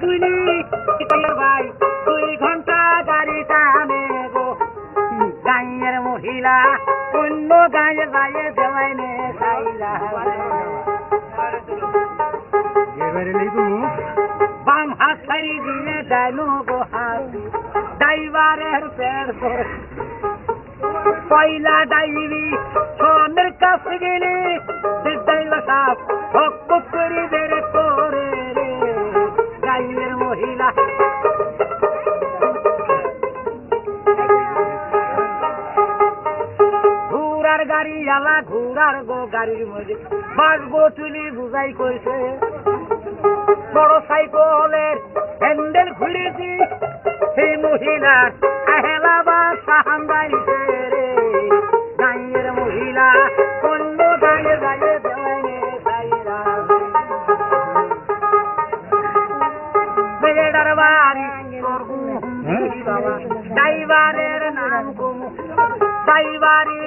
কুটি তুলি ভাই, দুই ঘণ্টা গাড়ি টানে গো। গাঁয়ের মহিলা, অন্য গাঁয়ে গায়ে দেওয়াই নে বাম হাত ছাড়ি দিয়ে ডাইনো গো হাত ড্রাইভারের পেট ধরে পয়লা ডাইবি সোনের কাছে গেলে সাপ হক করে ঘুরার গাড়ি আলা ঘুরার গো গাড়ির মধ্যে। বাসবো তুলি বুঝাই কইছে বড় সাইকেলের হ্যান্ডেল ঘুরেছি সেই মহিলার আহেলা বা সাহান্দাইছে রে। গাঁয়ের মহিলা অন্য গাঁয়ে গায়ে দেওয়াইনে বেড়ার বাড়ি ড্রাইভারের নাম কুমু। ড্রাইভারের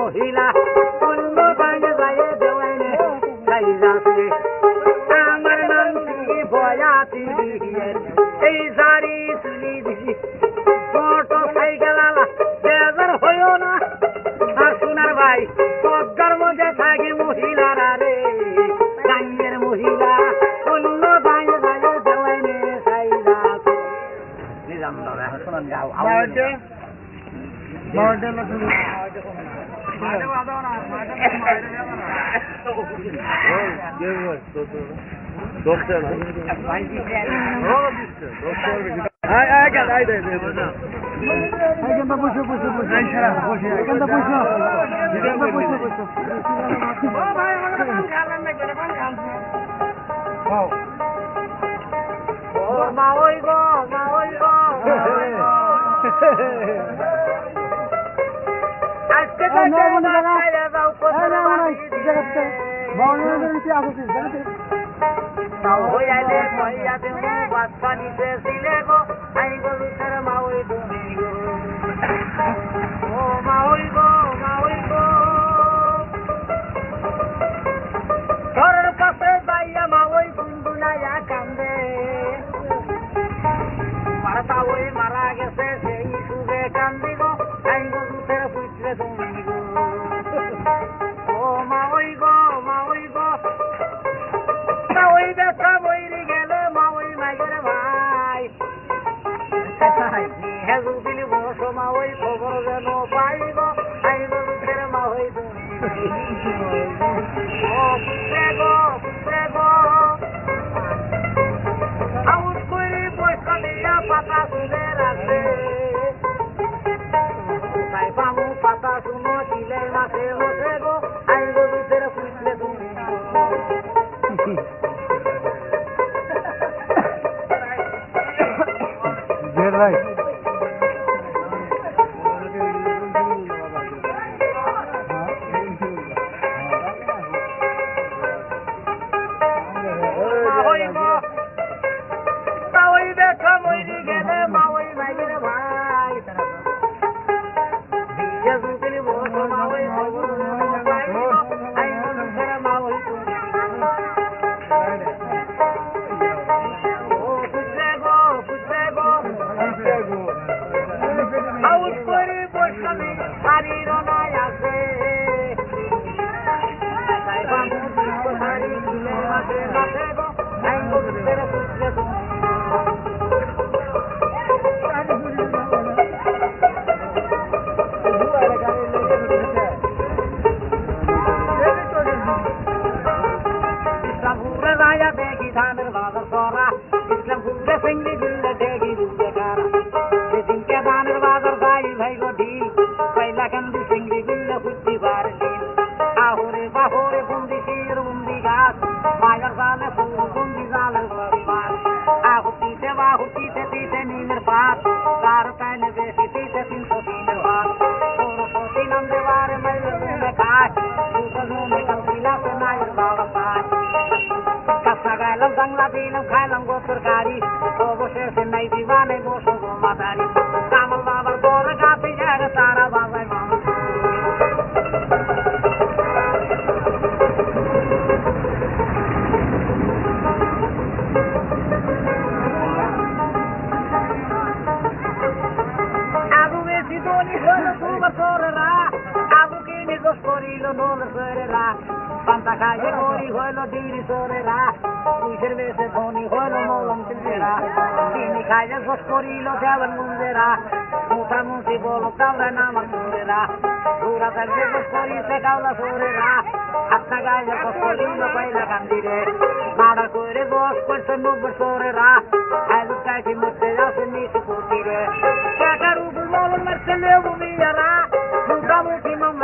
মহিলা অন্য গায়ে গায়ে দেওয়াইনে গাই যাচ্ছে আমার নাম শ্রী বয়াতি এই শাড়ি তুলি দিছি মোটর সাইকেল আলা বেজার হইও না। আর সোনার ভাই পদ্মার মধ্যে থাকি মহিলারা রে। গাইয়ের মহিলা অন্য নিজাম দাদা গাও বারোটে তুমি এখানটা বসে বসে বসে বসে এখানটা বসে এখানটা বসে বসে মা ওই গো মা ওই গো মা ওই গো। আজকে তো খাইয়া দাও কোথায় বাড়ি তাও হইয়ালে মহিয়া দেবো বাচ্চা নিতে ছিলে গো আই গলু ছেড়ে মা ওই তুমি গো খবর যেন পাইব আইব দুধের মা হই তুমি ও পুত্রে গো পুত্রে গো আউট করি পয়সা দিয়া পাতা শুনে রাখে তাই পামু পাতা শুনো, দিলে মাসে বসে গো আইব দুধের পুত্রে তুমি। right. Friday. Thank you. খাইয়ে গরি হইল ডিরি সরেরা পুলিশের বেশে ধনী হইল মলম চিলবেরা তিনি খাইয়ে ঘোষ করিল দেওয়ান মুন্দেরা মুখামুখি বল কাউরা নামার সরেরা পুরা কাজে ঘোষ করিছে কাউলা সরেরা আত্মা গাইলে ঘোষ করিল পয়লা কান্দিরে মারা করে ঘোষ করছে নব্বই সরেরা আলু কাইছি মধ্যে যাচ্ছে নিচু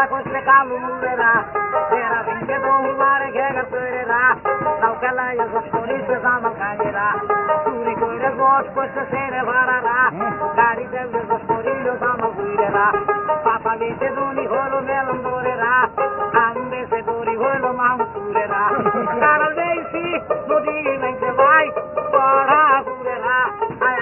coche calumera, será bem que mar e que gacerá, não que lá as polícias a mancairá, turi coire vos coche sere varará, cari de vos polícias a mancairá, papa me te duni